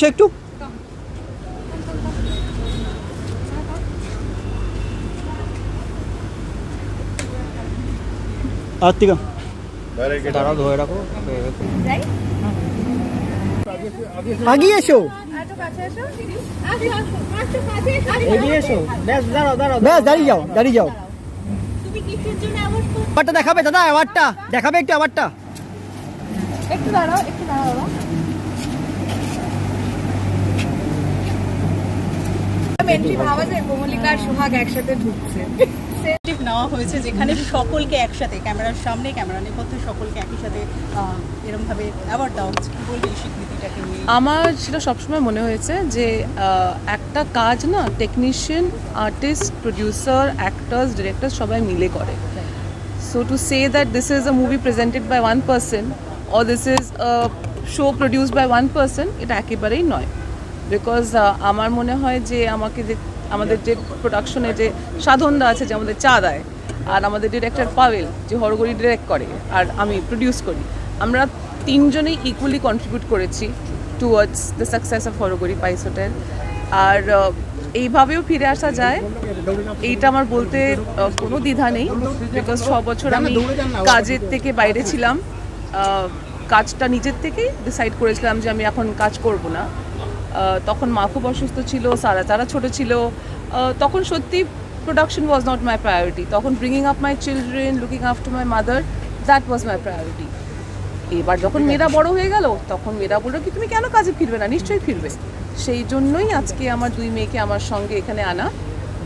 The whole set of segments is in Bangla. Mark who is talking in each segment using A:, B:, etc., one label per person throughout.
A: সে একটু আত্মিকা দাঁড়াও ধরে রাখো আগিয়ে এসো এগিয়ে এসো ব্যাস দাঁড়াও দাঁড়াও ব্যাস দাঁড়িয়ে যাও দাঁড়িয়ে যাও আবারটা দেখাবে দাদা আবারটা দেখাবে একটু আবারটা
B: একটু দাঁড়াও একটু দাঁড়াও এন্ট্রি ভাবা যায় কোমলিকা আর সোহাগ একসাথে ঢুকছে।
C: নেওয়া হয়েছে যেখানে সকলকে একসাথে ক্যামেরার সামনে ক্যামেরা নেপথ্যে সকলকে একই সাথে আহ, এরমভাবে অ্যাওয়ার্ড দেওয়া হচ্ছে। কি বলবে এই স্বীকৃতিটাকে নিয়ে?
D: আমার সেটা সবসময় মনে হয়েছে যে একটা কাজ না technician artist producer actors director সবাই মিলে করে। So to say that this is a movie presented by one person or this is a show produced by one person এটা একেবারেই নয়। বিকজ আমার মনে হয় যে আমাকে যে, আমাদের যে প্রোডাকশনে যে সাধনদা আছে, যে আমাদের চা দেয়, আর আমাদের ডিরেক্টর পাভেল, যে হরগরি ডিরেক্ট করে, আর আমি প্রডিউস করি, আমরা তিনজনেই ইকুয়ালি কন্ট্রিবিউট করেছি towards the success of Harogouri Pice Hotel. আর এইভাবেও ফিরে আসা যায়, এইটা আমার বলতে কোনো দ্বিধা নেই বিকজ ছ বছর আমি কাজের থেকে বাইরে ছিলাম কাজটা নিজের থেকেই ডিসাইড করেছিলাম যে আমি এখন কাজ করব না। তখন মা খুব অসুস্থ ছিল সারা তারা ছোট ছিল তখন সত্যি production was not my priority তখন bringing up my children looking after my mother that was my priority এবার যখন মেয়েরা বড় হয়ে গেল তখন মেয়েরা বলল কি তুমি কেন কাজে ফিরবে না? নিশ্চয়ই ফিরবে। সেই জন্যই আজকে আমার দুই মেয়েকে আমার সঙ্গে এখানে আনা।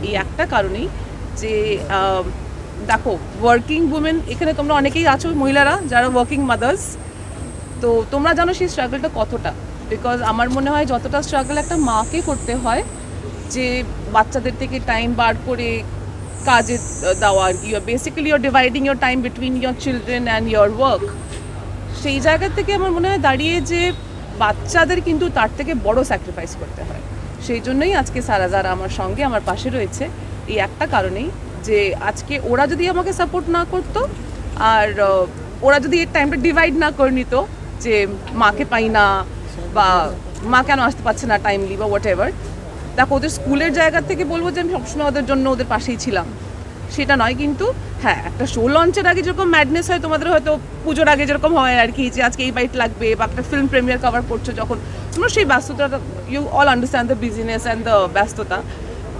D: এই একটা কারণেই যে দেখো ওয়ার্কিং উমেন এখানে তোমরা অনেকেই আছো মহিলারা যারা ওয়ার্কিং মাদার্স তো তোমরা জানো সেই স্ট্রাগলটা কতটা। বিকজ আমার মনে হয় যতটা স্ট্রাগল একটা মাকে করতে হয়, যে বাচ্চাদের থেকে টাইম বার করে কাজে দেওয়া আর কি। Basically you're dividing your time between your children and your work সেই জায়গা থেকে আমার মনে হয় দাঁড়িয়ে যে বাচ্চাদের কিন্তু তার থেকে বড় স্যাক্রিফাইস করতে হয়। সেই জন্যই আজকে সারা যারা আমার সঙ্গে আমার পাশে রয়েছে, এই একটা কারণেই যে আজকে ওরা যদি আমাকে সাপোর্ট না করতো, আর ওরা যদি এর টাইমটা ডিভাইড না করে নিত, যে মাকে পাই না বা মা কেন আসতে পারছে না টাইমলি বা হোয়াট এভার দেখো ওদের স্কুলের জায়গা থেকে বলব যে আমি সবসময় ওদের জন্য ওদের পাশেই ছিলাম। সেটা নয় কিন্তু হ্যাঁ একটা শো লঞ্চের আগে যেরকম ম্যাডনেস হয় তোমাদের হয়তো পুজোর আগে যেরকম হয় আর কি যে আজকে এই বাইট লাগবে বা একটা ফিল্ম প্রিমিয়ার কভার করছ যখন তোমরা সেই ব্যস্ততা you all understand the business and the ব্যস্ততা।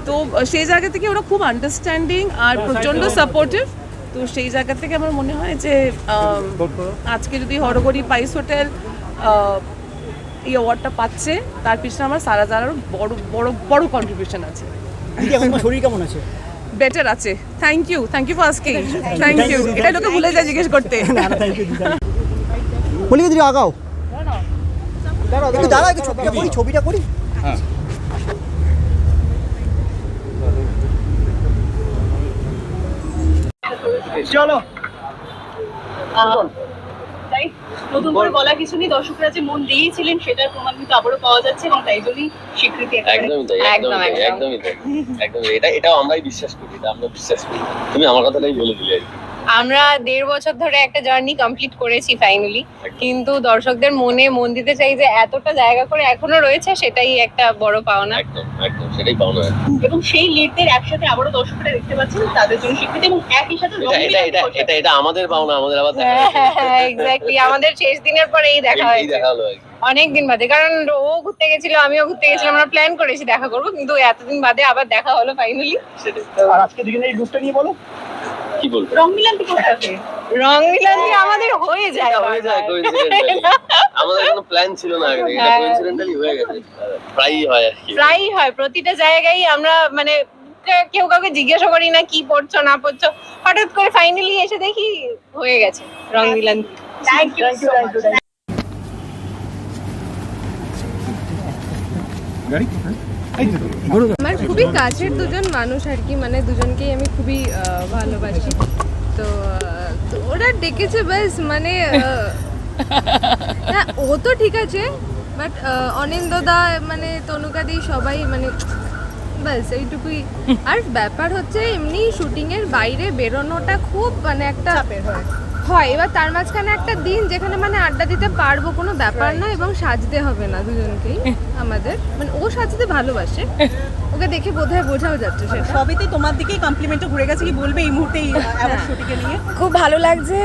D: তো সেই জায়গা থেকে ওরা খুব আন্ডারস্ট্যান্ডিং আর প্রচণ্ড সাপোর্টিভ তো সেই জায়গা থেকে আমার মনে হয় যে আজকে যদি হরগরি পাইস হোটেল এই অ্যাওয়ার্ডটা পাচ্ছে তার পিছনে আমার সারা যারারও বড় বড় বড় কন্ট্রিবিউশন আছে।
A: এখন শরীর কেমন আছে?
D: বেটার আছে। Thank you thank you for asking thank you এটা লোকে ভুলে যায় জিজ্ঞেস করতে।
A: বলি দিদি আগাও। একটু দাঁড়াও। একটু ছবিটা করি ছবিটা করি। চলো।
C: নতুন করে বলা কিছু নেই। দর্শকরা যে মন দিয়েছিলেন সেটার প্রমাণ কিন্তু আবারও পাওয়া যাচ্ছে এবং তাই জন্যই স্বীকৃতি
E: একদমই তাই
B: একদম,
E: একদমই তাই
B: একদম।
E: একদমই তাই একদমই এটা এটাও আমরাই বিশ্বাস করি এটা আমরা বিশ্বাস করি। তুমি আমার কথাটাই বলে দিলে আর কি।
B: আমরা দেড় বছর ধরে একটা জার্নি কমপ্লিট করেছি ফাইনালি কিন্তু দর্শকদের মনে মন দিতে চাই যে এতটা জায়গা করে এখনও রয়েছে সেটাই একটা বড় পাওনা।
E: একদম একদম সেটাই পাওনা।
C: এবং সেই লিডদের একসাথে আবারও দর্শকরা দেখতে পাচ্ছেন তাদের জন্য স্বীকৃতি এবং একই সাথে
E: এটা এটা এটা এটা এটা আমাদের পাওনা আমাদের আবার
B: হ্যাঁ এক্স্যাক্টলি আমাদের শেষ দিনের পরে এই দেখা হয়েছে অনেক দিন বাদে কারণ ও ঘুরতে গেছিল আমিও ঘুরতে গেছিলাম আমরা প্ল্যান করেছি দেখা করব কিন্তু এতদিন বাদে আবার দেখা হলো ফাইনালি
A: আর আজকে দুজনের এই লুকটা নিয়ে বলো।
E: কি বলব?
C: রং মিলান তো করতে
B: রং মিলানি আমাদের হয়ে যায়
E: হয়ে যায় আমাদের কোনো প্ল্যান ছিল না আগে এটা
B: হ্যাঁ।
E: কোইন্সিডেন্টালি হয়ে গেছে। প্রায়ই হয় আর কি।
B: প্রায়ই হয় প্রতিটা জায়গায় আমরা মানে কেউ কাউকে জিজ্ঞাসা করি না কি পড়ছো না পড়ছো। হঠাৎ করে ফাইনালি এসে দেখি হয়ে গেছে রং Milan.
C: Thank you
A: thank you thank you
F: আমার খুবই কাছের দুজন মানুষ আর কি মানে দুজনকেই আমি খুবই ভালোবাসি। তো ওরা ডেকেছে ব্যাস মানে না, ও তো ঠিক আছে বাট অনিন্দদা মানে তনুকাদি সবাই মানে ব্যাস, এইটুকুই। আর ব্যাপার হচ্ছে, এমনি শুটিংয়ের বাইরে বেরোনোটা খুব মানে একটা হয়। এবার তার মাঝখানে একটা দিন যেখানে মানে আড্ডা দিতে পারব কোনো ব্যাপার না এবং সাজতে হবে না দুজনকেই আমাদের। মানে ও সাজতে ভালোবাসে। ওকে দেখে বোধহয় বোঝাও যাচ্ছে সেটা।
C: সবেতে তোমার দিকেই কমপ্লিমেন্টটা ঘুরে গেছে কি বলবে এই মুহূর্তে এই নিয়ে?
G: খুব ভালো লাগছে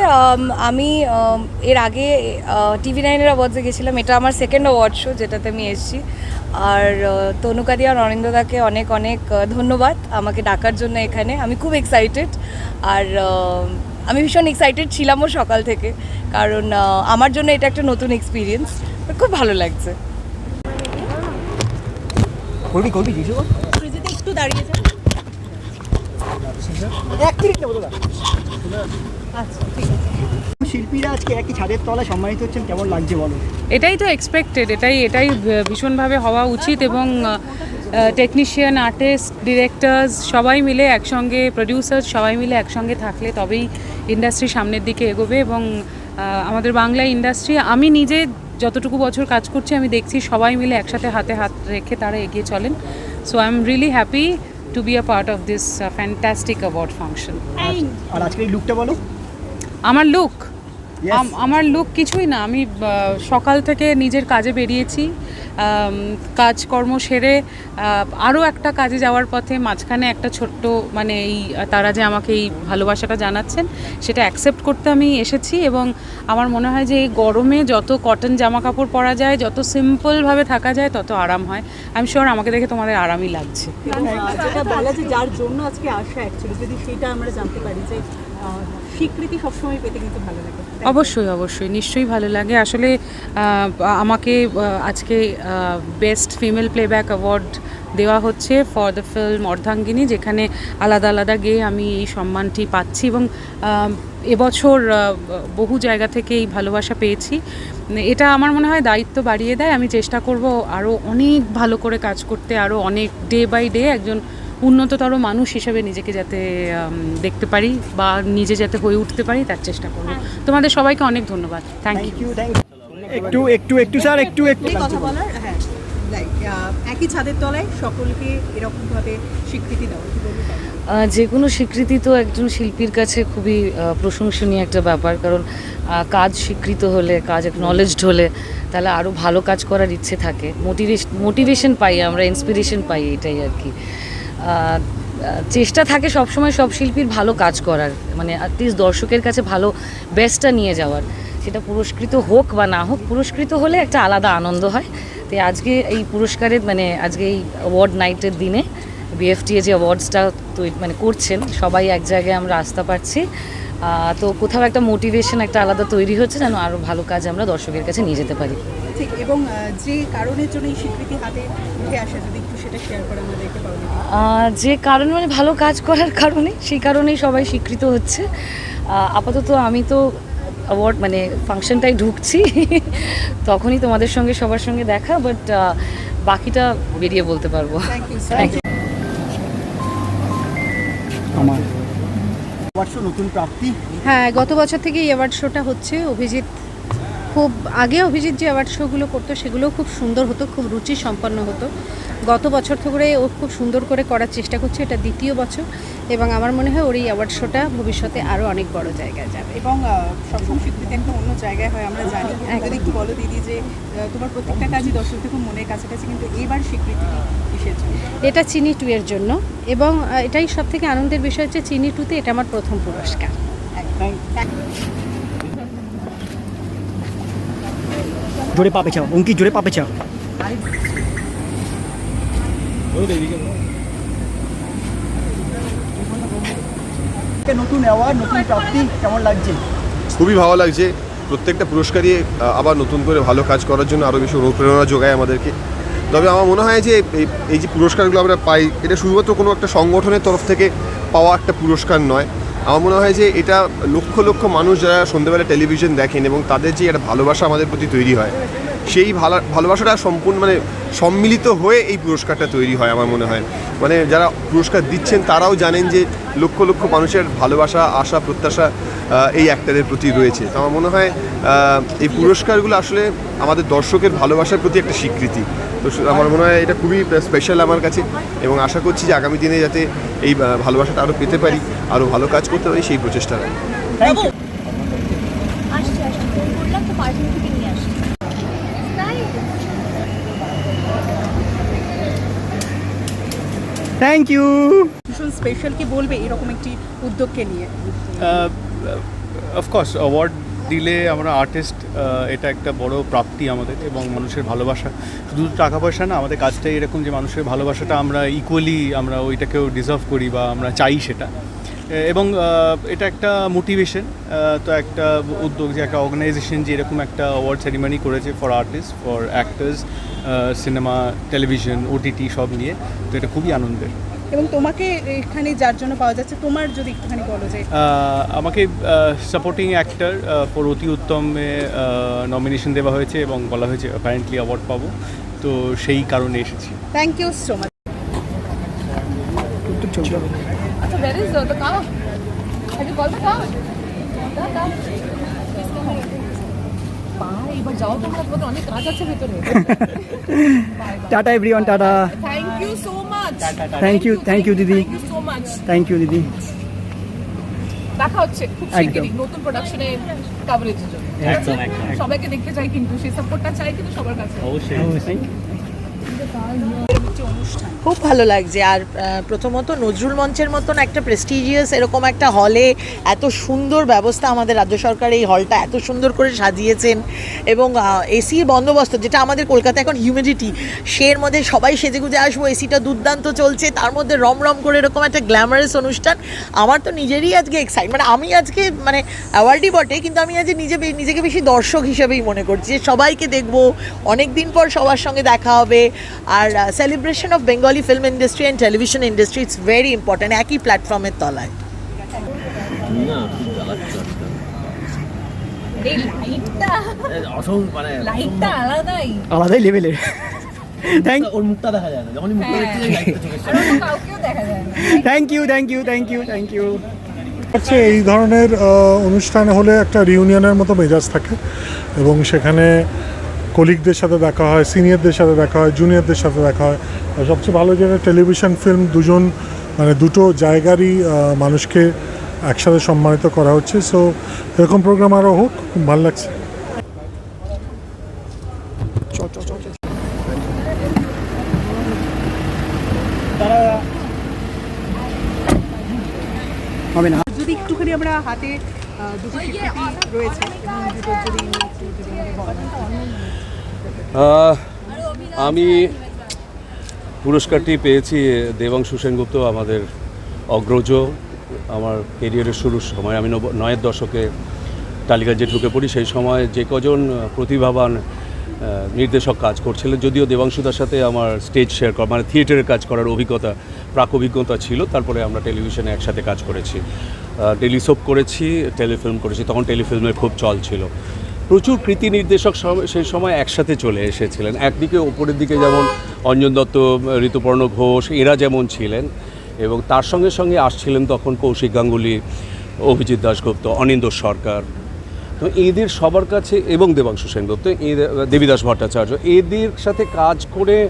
G: আমি এর আগে টিভি নাইনের অ্যাওয়ার্ডসে গেছিলাম। এটা আমার সেকেন্ড অ্যাওয়ার্ড শো যেটাতে আমি এসেছি। আর তনুকাদি আর অনিন্দদাকে অনেক অনেক ধন্যবাদ আমাকে ডাকার জন্য এখানে। আমি খুব এক্সাইটেড আর আমি ভীষণ এক্সাইটেড ছিলামও সকাল থেকে কারণ আমার জন্য এটা একটা নতুন এক্সপিরিয়েন্স খুব ভালো লাগছে।
A: করবি করবি কিছু
C: একটু দাঁড়িয়ে যাও
A: এক মিনিট নেব দাদা।
C: আচ্ছা ঠিক আছে।
A: শিল্পীরা আজকে একই ছাদের তলায় সম্মানিত হচ্ছেন কেমন লাগছে বলো?
H: এটাই তো এক্সপেক্টেড এটাই এটাই ভীষণভাবে হওয়া উচিত এবং টেকনিশিয়ান আর্টিস্ট ডিরেক্টরস সবাই মিলে একসঙ্গে প্রডিউসার্স সবাই মিলে একসঙ্গে থাকলে তবেই ইন্ডাস্ট্রি সামনের দিকে এগোবে এবং আমাদের বাংলা ইন্ডাস্ট্রি আমি নিজে যতটুকু বছর কাজ করছি আমি দেখছি সবাই মিলে একসাথে হাতে হাত রেখে তারা এগিয়ে চলেন। So I am really happy to be a part of this fantastic award function
A: আর আজকে লুকটা বলো।
H: আমার লুক আমার লুক কিছুই না। আমি সকাল থেকে নিজের কাজে বেরিয়েছি। কাজকর্ম সেরে আরও একটা কাজে যাওয়ার পথে মাঝখানে একটা ছোট্ট মানে এই তারা যে আমাকে এই ভালোবাসাটা জানাচ্ছেন সেটা অ্যাকসেপ্ট করতে আমি এসেছি এবং আমার মনে হয় যে এই গরমে যত কটন জামা কাপড় পরা যায় যত সিম্পলভাবে থাকা যায় তত আরাম হয়। আমি শিওর আমাকে দেখে তোমাদের আরামই লাগছে।
C: যেটা বলা যে যার জন্য আজকে আসা অ্যাকচুয়ালি যদি সেটা আমরা জানতে পারি যে স্বীকৃতি সবসময় পেতে কিন্তু ভালো লাগে।
H: অবশ্যই অবশ্যই, নিশ্চয়ই ভালো লাগে। আসলে আমাকে আজকে বেস্ট ফিমেল প্লেব্যাক অ্যাওয়ার্ড দেওয়া হচ্ছে ফর দ্য ফিল্ম অর্ধাঙ্গিনী, যেখানে আলাদা আলাদা গেয়ে আমি এই সম্মানটি পাচ্ছি এবং এবছর বহু জায়গা থেকে এই ভালোবাসা পেয়েছি। এটা আমার মনে হয় দায়িত্ব বাড়িয়ে দেয়। আমি চেষ্টা করব আরও অনেক ভালো করে কাজ করতে আরও অনেক ডে বাই ডে একজন উন্নততর মানুষ হিসেবে নিজেকে যাতে দেখতে পারি বা নিজে যাতে হয়ে উঠতে পারি তার চেষ্টা করব। তোমাদের সবাইকে অনেক ধন্যবাদ। থ্যাংক ইউ
A: একটু একটু একটু স্যার একটু একটু।
C: কথা বলার হ্যাঁ একই ছাদের তলায় সকলকে এরকমভাবে স্বীকৃতি দেওয়া
I: যে কোনো স্বীকৃতি তো একজন শিল্পীর কাছে খুবই প্রশংসনীয় একটা ব্যাপার কারণ কাজ স্বীকৃত হলে কাজ নলেজড হলে তাহলে আরও ভালো কাজ করার ইচ্ছে থাকে। মোটিভেশন মোটিভেশন পাই আমরা ইন্সপিরেশন পাই এটাই আর কি। চেষ্টা থাকে সবসময় সব শিল্পীর ভালো কাজ করার মানে অ্যাটলিস্ট দর্শকের কাছে ভালো বেস্টটা নিয়ে যাওয়ার। সেটা পুরস্কৃত হোক বা না হোক, পুরস্কৃত হলে একটা আলাদা আনন্দ হয়। তো আজকে এই পুরস্কারের মানে আজকে এই অ্যাওয়ার্ড নাইটের দিনে বিএফটিএ যে অ্যাওয়ার্ডসটা তৈরি মানে করছেন, সবাই এক জায়গায় আমরা আসতে পারছি তো কোথাও একটা মোটিভেশন একটা আলাদা তৈরি হচ্ছে যেন আরও ভালো কাজ আমরা দর্শকের কাছে নিয়ে যেতে পারি।
C: ঠিক, এবং যে কারণের জন্য এই স্বীকৃতি হাতে উঠে আসে যদি সেটা শেয়ার করে আমরা দেখতে পাবো
I: আহ, যে কারণ মানে ভালো কাজ করার কারণে সেই কারণেই সবাই স্বীকৃত হচ্ছে। আপাতত আমি তো অ্যাওয়ার্ড মানে ফাংশনটাই ঢুকছি তখনই তোমাদের সঙ্গে সবার সঙ্গে দেখা বাট বাকিটা বেরিয়ে বলতে পারব.
A: আমার নতুন প্রাপ্তি।
J: হ্যাঁ গত বছর থেকে এই অ্যাওয়ার্ড শোটা হচ্ছে। অভিজিৎ খুব আগে অভিজিৎ যে অ্যাওয়ার্ড শোগুলো করতো সেগুলো খুব সুন্দর হতো খুব রুচি সম্পন্ন হতো। গত বছর থেকে ও খুব সুন্দর করে করার চেষ্টা করছে এটা দ্বিতীয় বছর এবং আমার মনে হয় ওর এই অ্যাওয়ার্ড শোটা ভবিষ্যতে আরও অনেক বড় জায়গায় যাবে।
C: এবং সবসময় স্বীকৃতি একটা অন্য জায়গায় হয় আমরা জানি। যদি একটু বলো দিদি যে তোমার প্রত্যেকটা কাজই দর্শকদের খুব মনের কাছাকাছি কিন্তু এবার স্বীকৃতি
J: এটা চিনি টু এর জন্য এবং এটাই সব থেকে আনন্দের বিষয় হচ্ছে চিনি টুতে এটা আমার প্রথম পুরস্কার।
A: জোরে পাপে চাও অঙ্কি জোরে পাপে চাও নতুন অ্যাওয়ার্ড নতুন প্রাপ্তি কেমন লাগছে?
K: খুবই ভালো লাগছে। প্রত্যেকটা পুরস্কারই আবার নতুন করে ভালো কাজ করার জন্য আরও বেশি অনুপ্রেরণা যোগায় আমাদেরকে। তবে আমার মনে হয় যে এই এই যে পুরস্কারগুলো আমরা পাই এটা শুধুমাত্র কোনো একটা সংগঠনের তরফ থেকে পাওয়া একটা পুরস্কার নয়। আমার মনে হয় যে এটা লক্ষ লক্ষ মানুষ যারা সন্ধ্যেবেলা টেলিভিশন দেখেন এবং তাদের যে একটা ভালোবাসা আমাদের প্রতি তৈরি হয় সেই ভালো, ভালোবাসাটা সম্পূর্ণ মানে সম্মিলিত হয়ে এই পুরস্কারটা তৈরি হয় আমার মনে হয়। মানে যারা পুরস্কার দিচ্ছেন তারাও জানেন যে লক্ষ লক্ষ মানুষের ভালোবাসা, আশা, প্রত্যাশা এই অ্যাক্টারের প্রতি রয়েছে। তো আমার মনে হয় এই পুরস্কারগুলো আসলে আমাদের দর্শকের ভালোবাসার প্রতি একটা স্বীকৃতি। তো আমার মনে হয় এটা খুবই স্পেশাল আমার কাছে এবং আশা করছি যে আগামী দিনে যাতে এই ভালোবাসাটা আরও পেতে পারি আরও ভালো কাজ করতে পারি সেই প্রচেষ্টা রাখি
A: থ্যাংক ইউ
C: ভীষণ স্পেশাল কি বলবে এরকম একটি উদ্যোগকে নিয়ে?
L: অফকোর্স অ্যাওয়ার্ড দিলে আমরা আর্টিস্ট এটা একটা বড় প্রাপ্তি আমাদের এবং মানুষের ভালোবাসা। শুধু টাকা পয়সা না আমাদের কাজটাই এরকম যে মানুষের ভালোবাসাটা আমরা ইকুয়ালি আমরা ওইটাকেও ডিজার্ভ করি বা আমরা চাই সেটা। এবং এটা একটা মোটিভেশন তো একটা উদ্যোগ যে একটা অর্গানাইজেশন যে এরকম একটা অ্যাওয়ার্ড সেরিমনি করেছে for artist for actors cinema television OTT সব নিয়ে তো এটা খুবই আনন্দের।
C: এবং তোমাকে এখানে যার জন্য পাওয়া যাচ্ছে তোমার যদি একটুখানি বলো যে
L: আমাকে সাপোর্টিং অ্যাক্টর ফর অতি উত্তমে নমিনেশন দেওয়া হয়েছে এবং বলা হয়েছে অ্যাপারেন্টলি অ্যাওয়ার্ড পাবো। তো সেই কারণে এসেছি।
C: থ্যাংক ইউ সো মাচ
D: আচ্ছা where is the, এবার যাও তোমরা তোমাদের অনেক কাজ আছে ভেতরে।
A: Tata everyone tata.
D: Thank you so much
A: thank you thank you দিদি।
D: Thank you so much
A: thank you দিদি।
D: দেখা হচ্ছে খুব শিগগিরই নতুন প্রোডাকশনে কভারেজের জন্য।
A: একদম
D: সবাইকে দেখতে চাই কিন্তু সেই সাপোর্টটা চাই কিন্তু সবার কাছে।
M: খুব ভালো লাগছে। আর প্রথমত নজরুল মঞ্চের মতন একটা প্রেস্টিজিয়াস এরকম একটা হলে এত সুন্দর ব্যবস্থা আমাদের রাজ্য সরকার এই হলটা এত সুন্দর করে সাজিয়েছেন এবং এসির বন্দোবস্ত যেটা আমাদের কলকাতা এখন হিউমিডিটি সের মধ্যে সবাই সেজেগুজে আসব এসিটা দুর্দান্ত চলছে, তার মধ্যে রমরম করে এরকম একটা গ্ল্যামারাস অনুষ্ঠান। আমার তো নিজেরই আজকে এক্সাইট মানে আমি আজকে মানে অ্যাওয়ার্ডই বটে, কিন্তু আমি আজ নিজে নিজেকে বেশি দর্শক হিসেবেই মনে করছি যে সবাইকে দেখব অনেক দিন পর সবার সঙ্গে দেখা হবে, আর celebration of Bengali film industry and television industry it's very important একই প্ল্যাটফর্মের তলায়
D: আলাদাই
A: লেভেলের থ্যাংক
E: ওর মুখটা দেখা যায় না যখনই মুখটা
A: thank you thank you thank you thank you
N: হচ্ছে এই ধরনের অনুষ্ঠান হলে একটা রিউনিয়নের মতো মেজাজ থাকে এবং সেখানে কলিগদের সাথে দেখা হয় সিনিয়রদের সাথে দেখা হয় জুনিয়রদের সাথে দেখা হয়। আর সবচেয়ে ভালো যেটা টেলিভিশন ফিল্ম দুজন মানে দুটো জায়গারই মানুষকে একসাথে সম্মানিত করা হচ্ছে। সো এরকম প্রোগ্রাম আরও হোক খুব ভালো লাগছে।
A: হবে না।
C: যদি একটুখানি আমরা হাতে দুটো রয়েছে এবং দুটো যদি
O: আমি পুরস্কারটি পেয়েছি দেবাংশু সেনগুপ্ত, আমাদের অগ্রজ। আমার কেরিয়ারের শুরুর সময় আমি নয়ের দশকে টালিগঞ্জে যে ঢুকে পড়ি। সেই সময় যে কজন প্রতিভাবান নির্দেশক কাজ করছিলেন, যদিও দেবাংশুদার সাথে আমার স্টেজ শেয়ার করা মানে থিয়েটারের কাজ করার অভিজ্ঞতা, প্রাক অভিজ্ঞতা ছিল। তারপরে আমরা টেলিভিশনে একসাথে কাজ করেছি। টেলিসোপ করেছি টেলিফিল্ম করেছি। তখন টেলিফিল্মের খুব চল ছিল। প্রচুর কৃতি নির্দেশক সেই সময় একসাথে চলে এসেছিলেন। একদিকে ওপরের দিকে যেমন অঞ্জন দত্ত, ঋতুপর্ণ ঘোষ, এরা যেমন ছিলেন এবং তার সঙ্গে সঙ্গে আসছিলেন তখন কৌশিক গাঙ্গুলি, অভিজিৎ দাশগুপ্ত, অনিন্দ সরকার। তো এদের সবার কাছে এবং দেবাংশু সেনগুপ্ত দেবীদাস ভট্টাচার্য, এদের সাথে কাজ করে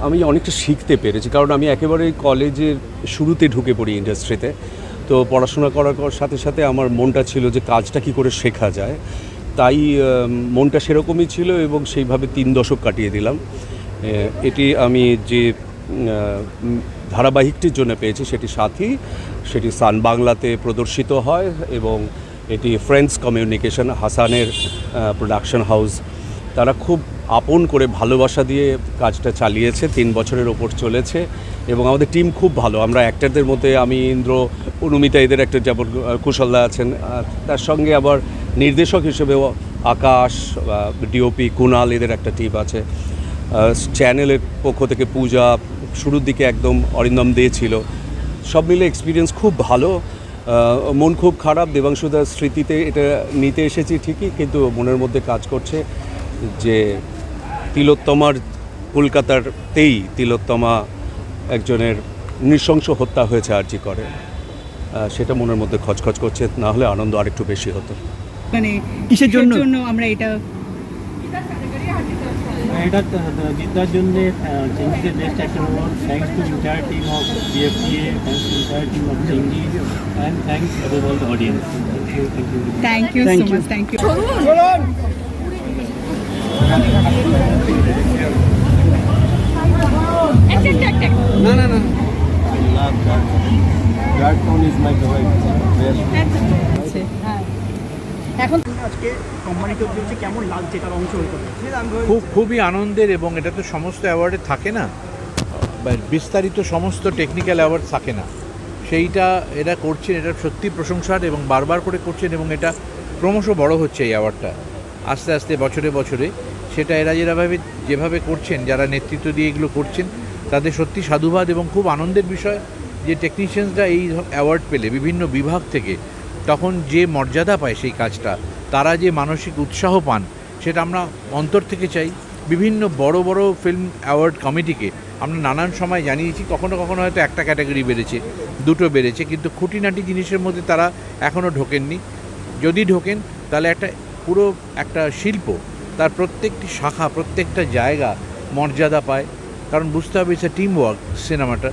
O: আমি অনেকটা শিখতে পেরেছি। কারণ আমি একেবারে কলেজের শুরুতে ঢুকে পড়ি ইন্ডাস্ট্রিতে। তো পড়াশোনা করার কর- সাথে সাথে আমার মনটা ছিল যে কাজটা কি করে শেখা যায়। তাই মনটা সেরকমই ছিল এবং সেইভাবে তিন দশক কাটিয়ে দিলাম। এটি আমি যে ধারাবাহিকটির জন্য পেয়েছি সেটি সাথী, সেটি সান বাংলাতে প্রদর্শিত হয় এবং এটি ফ্রেন্ডস কমিউনিকেশন, হাসানের প্রোডাকশন হাউস, তারা খুব আপন করে ভালোবাসা দিয়ে কাজটা চালিয়েছে, তিন বছরের ওপর চলেছে। এবং আমাদের টিম খুব ভালো। আমরা অ্যাক্টারদের মধ্যে আমি, ইন্দ্র, অনুমিতা এদের একটা যেমন কুশলদা আছেন তার সঙ্গে আবার নির্দেশক হিসেবেও আকাশ ডিওপি কুনাল এদের একটা টিম আছে। চ্যানেলের পক্ষ থেকে পূজা শুরুর দিকে একদম অরিন্দম দে ছিল। সব মিলে এক্সপিরিয়েন্স খুব ভালো। মন খুব খারাপ। দেবাংশুদার স্মৃতিতে এটা নিতে এসেছি ঠিকই, কিন্তু মনের মধ্যে কাজ করছে যে তিলোত্তমার কলকাতারতেই তিলোত্তমা একজনের নৃশংস হত্যা হয়েছে আর্জি করে। সেটা মনের মধ্যে খচখচ করছে না হলে আনন্দ আরেকটু বেশি হতো।
C: মানে
A: কিসের জন্য?
C: আমরা এটা
P: এটা জিতার জন্য Chengiz the best actor award thanks to entire team of BFTA thanks to entire team of Chengiz and thanks above all the audience thank you thank you
C: thank you No, no, no.
P: I love that
A: phone. Dark is my favorite. এখন আজকে কেমন লাগছে
Q: খুব খুবই আনন্দের এবং এটা তো সমস্ত অ্যাওয়ার্ডে থাকে না বিস্তারিত সমস্ত টেকনিক্যাল অ্যাওয়ার্ড থাকে না সেইটা এরা করছেন এটা সত্যি প্রশংসার এবং বারবার করে করছেন এবং এটা ক্রমশ বড় হচ্ছে এই অ্যাওয়ার্ডটা আস্তে আস্তে বছরে বছরে সেটা এরা যেভাবে যেভাবে করছেন যারা নেতৃত্ব দিয়ে এগুলো করছেন তাদের সত্যি সাধুবাদ এবং খুব আনন্দের বিষয় যে টেকনিশিয়ানসরা এই অ্যাওয়ার্ড পেলে বিভিন্ন বিভাগ থেকে, তখন যে মর্যাদা পায় সেই কাজটা, তারা যে মানসিক উৎসাহ পান, সেটা আমরা অন্তর থেকে চাই। বিভিন্ন বড় বড় ফিল্ম অ্যাওয়ার্ড কমিটিকে আমরা নানান সময় জানিয়েছি, কখনো কখনো হয়তো একটা ক্যাটাগরি বেড়েছে, দুটো বেড়েছে, কিন্তু খুঁটিনাটি জিনিসের মধ্যে তারা এখনও ঢোকেননি। যদি ঢোকেন, তাহলে একটা পুরো একটা শিল্প, তার প্রত্যেকটি শাখা, প্রত্যেকটা জায়গা মর্যাদা পায়। কারণ বুঝতে হবে সে টিম ওয়ার্ক সিনেমাটা।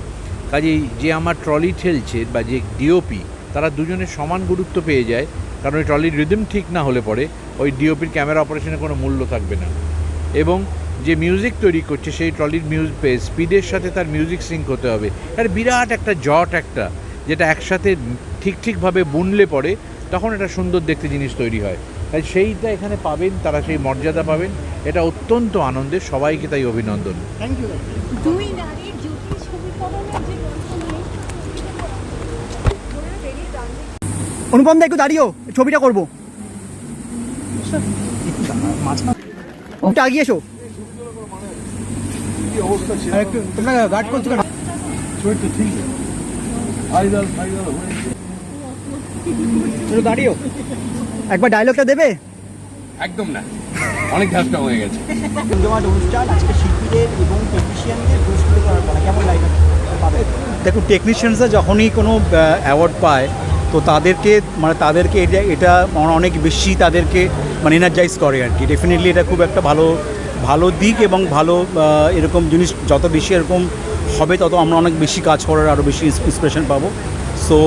Q: কাজেই যে আমার ট্রলি ঠেলছে বা যে ডিওপি তারা দুজনে সমান গুরুত্ব পেয়ে যায়, কারণ ওই ট্রলির রিদম ঠিক না হলে পরে ওই ডিওপির ক্যামেরা অপারেশনে কোনো মূল্য থাকবে না। এবং যে মিউজিক তৈরি করছে, সেই ট্রলির মিউজিক স্পিডের সাথে তার মিউজিক সিঙ্ক হতে হবে। আর বিরাট একটা জট একটা, যেটা একসাথে ঠিক ঠিকভাবে বুনলে পরে তখন একটা সুন্দর দেখতে জিনিস তৈরি হয়। তাই সেইটা এখানে পাবেন তারা সেই মর্যাদা পাবেন। এটা অত্যন্ত আনন্দের সবাইকে তাই অভিনন্দন।
A: থ্যাংক ইউ
C: দুই নারীর
A: অনুপম দা একটু দাঁড়িয়েও ছবিটা করব। ওটা আগিয়ে এসো। তোমরা গার্ড করছ দাঁড়িয়েও। একবার ডায়লগটা দেবে?
E: একদম না। অনেক ঘাসটা হয়ে গেছে।
A: জমজমাট অনুষ্ঠান আজকে শিল্পীদের এবং টেকনিশিয়ানদের পুরস্কৃত করার পর কেমন লাগে? পাবে
R: দেখুন টেকনিশিয়ানসরা যখনই কোনো অ্যাওয়ার্ড পায় তো তাদেরকে মানে তাদেরকে এটা এটা অনেক বেশি তাদেরকে মানে এনার্জাইজ করে আর কি। ডেফিনেটলি এটা খুব একটা ভালো ভালো দিক এবং ভালো এরকম জিনিস যত বেশি এরকম হবে তত আমরা অনেক বেশি কাজ করার আরও বেশি ইন্সপিরেশন পাবো। সো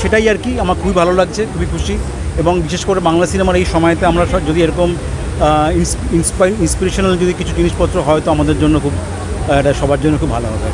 R: সেটাই আর কি আমার খুবই ভালো লাগছে খুবই খুশি। এবং বিশেষ করে বাংলা সিনেমার এই সময়তে আমরা যদি এরকম ইন্সপিরেশনাল যদি কিছু জিনিসপত্র হয় তো আমাদের জন্য খুব এটা সবার জন্য খুব ভালো হবে।